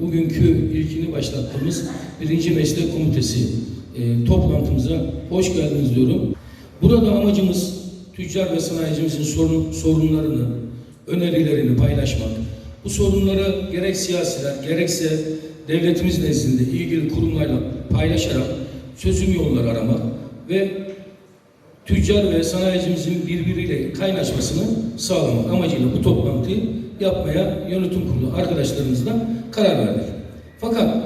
Bugünkü ilkini başlattığımız birinci meslek komitesi e, toplantımıza hoş geldiniz diyorum. Burada amacımız tüccar ve sanayicimizin sorun, sorunlarını, önerilerini paylaşmak. Bu sorunları gerek siyasiler gerekse devletimiz nezdinde ilgili kurumlarla paylaşarak çözüm yolları aramak ve tüccar ve sanayicimizin birbiriyle kaynaşmasını sağlamak amacıyla bu toplantıyı yapmaya yönetim kurulu arkadaşlarımızla karar verdik. Fakat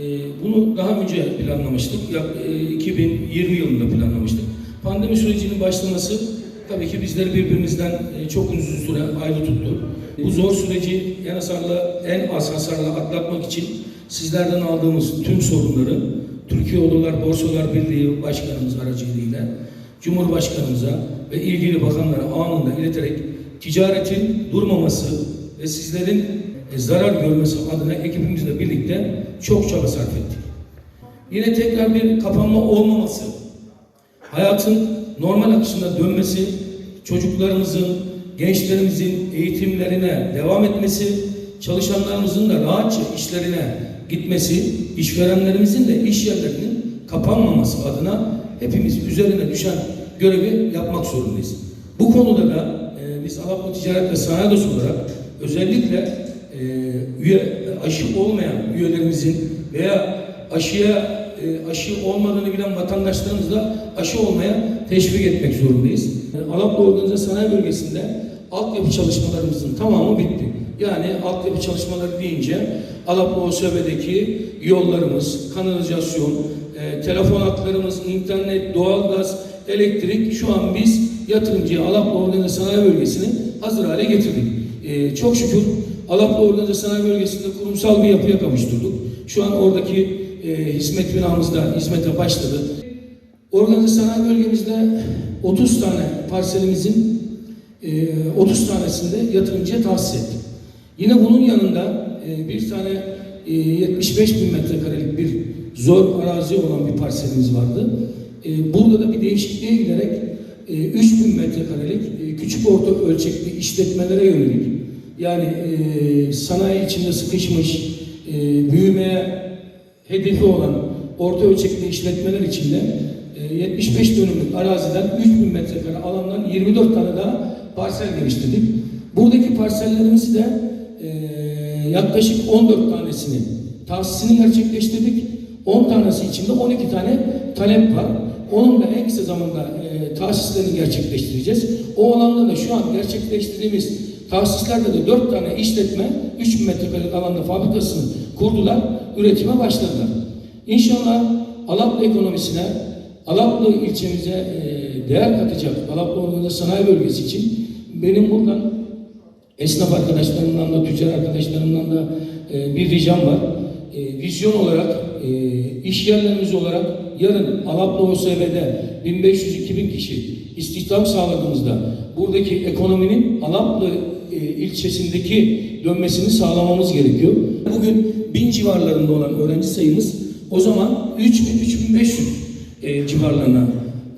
e, bunu daha önce planlamıştık. Yak- e, 2020 yılında planlamıştık. Pandemi sürecinin başlaması tabii ki bizleri birbirimizden e, çok uzun süre ayrı tuttu. Bu zor süreci en hasarla, en az hasarla atlatmak için sizlerden aldığımız tüm sorunları Türkiye Odalar Borsalar Birliği Başkanımız aracılığıyla Cumhurbaşkanımıza ve ilgili bakanlara anında ileterek ticaretin durmaması ve sizlerin e, zarar görmesi adına ekibimizle birlikte çok çaba sarf ettik. Yine tekrar bir kapanma olmaması, hayatın normal akışına dönmesi, çocuklarımızın, gençlerimizin eğitimlerine devam etmesi, çalışanlarımızın da rahatça işlerine gitmesi, işverenlerimizin de iş yerlerinin kapanmaması adına hepimiz üzerine düşen görevi yapmak zorundayız. Bu konuda da e, biz Alapma Ticaret ve Sanayi Odası olarak özellikle e, üye aşı olmayan üyelerimizin veya aşıya e, aşı olmadığını bilen vatandaşlarımızı da aşı olmaya teşvik etmek zorundayız. Yani Alaplı Organize Sanayi Bölgesi'nde altyapı çalışmalarımızın tamamı bitti. Yani altyapı çalışmaları deyince Alaplı OSB'deki yollarımız, kanalizasyon, e, telefon hatlarımız, internet, doğalgaz, elektrik şu an biz yatırımcıya Alaplı Organize Sanayi Bölgesi'ni hazır hale getirdik. E, çok şükür Alaplı Organize Sanayi Bölgesi'nde kurumsal bir yapıya kavuşturduk. Şu an oradaki e, hizmet binamızda hizmete başladı. Organize sanayi bölgemizde 30 tane parselimizin e, 30 tanesinde yatırımcıya tahsis ettik. Yine bunun yanında e, bir tane e, 75 bin metrekarelik bir zor arazi olan bir parselimiz vardı. E, burada da bir değişikliğe giderek e, 3 bin metrekarelik e, küçük orta ölçekli işletmelere yönelik yani e, sanayi içinde sıkışmış, e, büyümeye hedefi olan orta ölçekli işletmeler içinde e, 75 dönümlük araziden 3000 metrekare alandan 24 tane daha parsel geliştirdik. Buradaki parsellerimizi de yaklaşık 14 tanesini tahsisini gerçekleştirdik. 10 tanesi içinde 12 tane talep var. Onun da en kısa zamanda e, tahsislerini gerçekleştireceğiz. O alanda da şu an gerçekleştirdiğimiz tahsislerde de 4 tane işletme 3000 metrekarelik alanda fabrikasını kurdular, üretime başladılar. İnşallah Alaplı ekonomisine, Alaplı ilçemize e, değer katacak Alaplı Organize Sanayi Bölgesi için benim buradan esnaf arkadaşlarımdan da, tüccar arkadaşlarımdan da e, bir ricam var. E, vizyon olarak, e, iş yerlerimiz olarak yarın Alaplı OSB'de 1500-2000 kişi istihdam sağladığımızda buradaki ekonominin Alaplı e, ilçesindeki dönmesini sağlamamız gerekiyor. Bugün 1000 civarlarında olan öğrenci sayımız o zaman 3000-3500 e, civarlarına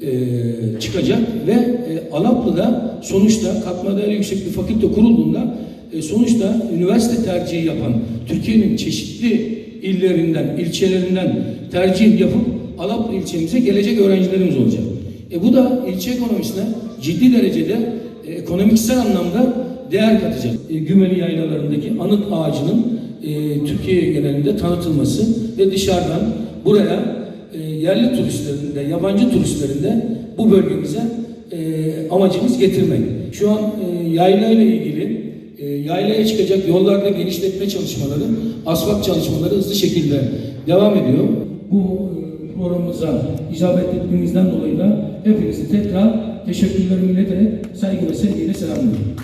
e, çıkacak ve e, Alaplı'da sonuçta katma değeri yüksek bir fakülte kurulduğunda e, sonuçta üniversite tercihi yapan Türkiye'nin çeşitli illerinden, ilçelerinden tercih yapıp Alaplı ilçemize gelecek öğrencilerimiz olacak. E, bu da ilçe ekonomisine ciddi derecede e, ekonomiksel anlamda değer katacak. E, Gümeli yaylalarındaki anıt ağacının e, Türkiye genelinde tanıtılması ve dışarıdan buraya e, yerli turistlerin de yabancı turistlerin de bu bölgemize e, amacımız getirmek. Şu an e, yayla ile ilgili e, yaylaya çıkacak yollarda genişletme çalışmaları, asfalt çalışmaları hızlı şekilde devam ediyor. Bu e, programımıza icabet ettiğinizden dolayı da hepinize tekrar teşekkürlerimi ileterek saygı ve sevgiyle selamlıyorum.